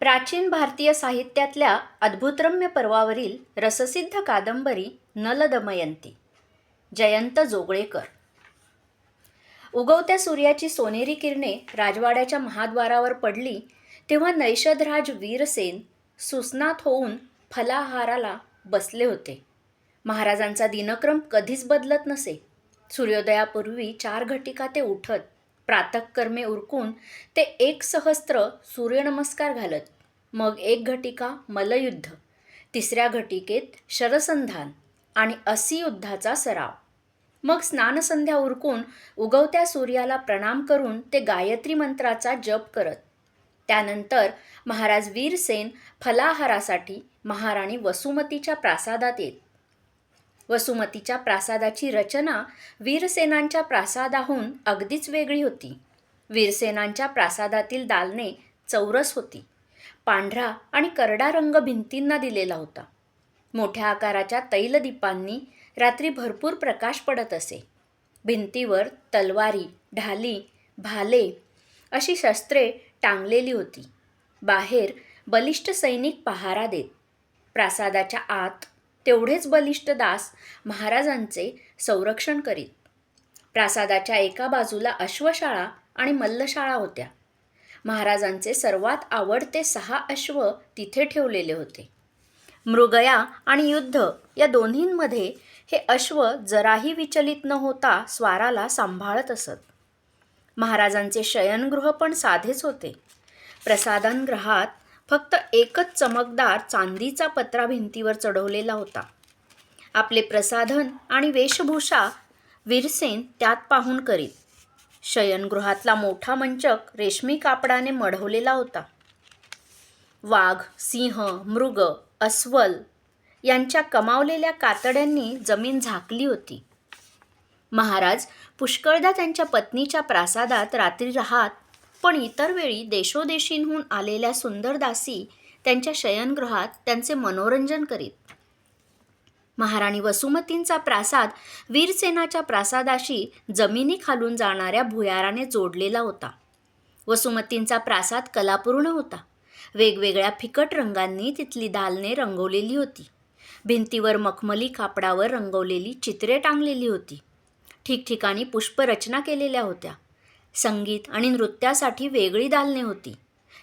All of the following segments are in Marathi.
प्राचीन भारतीय साहित्यातल्या अद्भुतरम्य पर्वावरील रससिद्ध कादंबरी नलदमयंती. जयंत जोगळेकर. उगवत्या सूर्याची सोनेरी किरणे राजवाड्याच्या महाद्वारावर पडली तेव्हा नैषधराज वीरसेन सुस्नात होऊन फलाहाराला बसले होते. महाराजांचा दिनक्रम कधीच बदलत नसे. सूर्योदयापूर्वी चार घटिका ते उठत प्रातःकर्मे उरकून ते एक सहस्त्र सूर्यनमस्कार घालत मग एक घटिका मलयुद्ध तिसऱ्या घटिकेत शरसंधान आणि असी युद्धाचा सराव. मग स्नानसंध्या उरकून उगवत्या सूर्याला प्रणाम करून ते गायत्री मंत्राचा जप करत त्यानंतर महाराज वीरसेन फलाहारासाठी महाराणी वसुमतीच्या प्रासादात येत. वसुमतीच्या प्रासादाची रचना वीरसेनांच्या प्रासादाहून अगदीच वेगळी होती. वीरसेनांच्या प्रासादातील दालने चौरस होती. पांढरा आणि करडा रंग भिंतींना दिलेला होता. मोठ्या आकाराच्या तैलदीपांनी रात्री भरपूर प्रकाश पडत असे. भिंतीवर तलवारी ढाली भाले अशी शस्त्रे टांगलेली होती. बाहेर बलिष्ठ सैनिक पहारा देत प्रासादाच्या आत तेवढेच बलिष्ठ दास महाराजांचे संरक्षण करीत. प्रासादाच्या एका बाजूला अश्वशाळा आणि मल्लशाळा होत्या. महाराजांचे सर्वात आवडते सहा अश्व तिथे ठेवलेले होते. मृगया आणि युद्ध या दोन्हींमध्ये हे अश्व जराही विचलित न होता स्वाराला सांभाळत असत. महाराजांचे शयनगृह पण साधेच होते. प्रसादनगृहात फक्त एकच चमकदार चांदीचा पत्रा भिंतीवर चढवलेला होता. आपले प्रसाधन आणि वेशभूषा वीरसेन त्यात पाहून करीत. शयनगृहातला मोठा मंचक रेशमी कापडाने मढवलेला होता. वाघ सिंह मृग अस्वल यांच्या कमावलेल्या कातड्यांनी जमीन झाकली होती. महाराज पुष्कळदा त्यांच्या पत्नीच्या प्रासादात रात्री राहत पण इतर वेळी देशोदेशींहून आलेल्या सुंदर दासी त्यांच्या शयनगृहात त्यांचे मनोरंजन करीत. महाराणी वसुमतींचा प्रासाद वीरसेनाच्या प्रासादाशी जमिनी खालून जाणाऱ्या भुयाराने जोडलेला होता. वसुमतींचा प्रासाद कलापूर्ण होता. वेगवेगळ्या फिकट रंगांनी तिथली दालने रंगवलेली होती. भिंतीवर मखमली कापडावर रंगवलेली चित्रे टांगलेली होती. ठिकठिकाणी पुष्परचना केलेल्या होत्या. संगीत आणि नृत्यासाठी वेगळी दालने होती.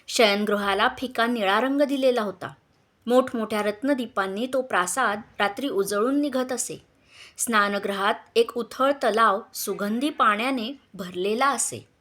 शयनगृहाला फिका निळा रंग दिलेला होता. मोठमोठ्या रत्नदीपांनी तो प्रासाद रात्री उजळून निघत असे. स्नानगृहात एक उथळ तलाव सुगंधी पाण्याने भरलेला असे.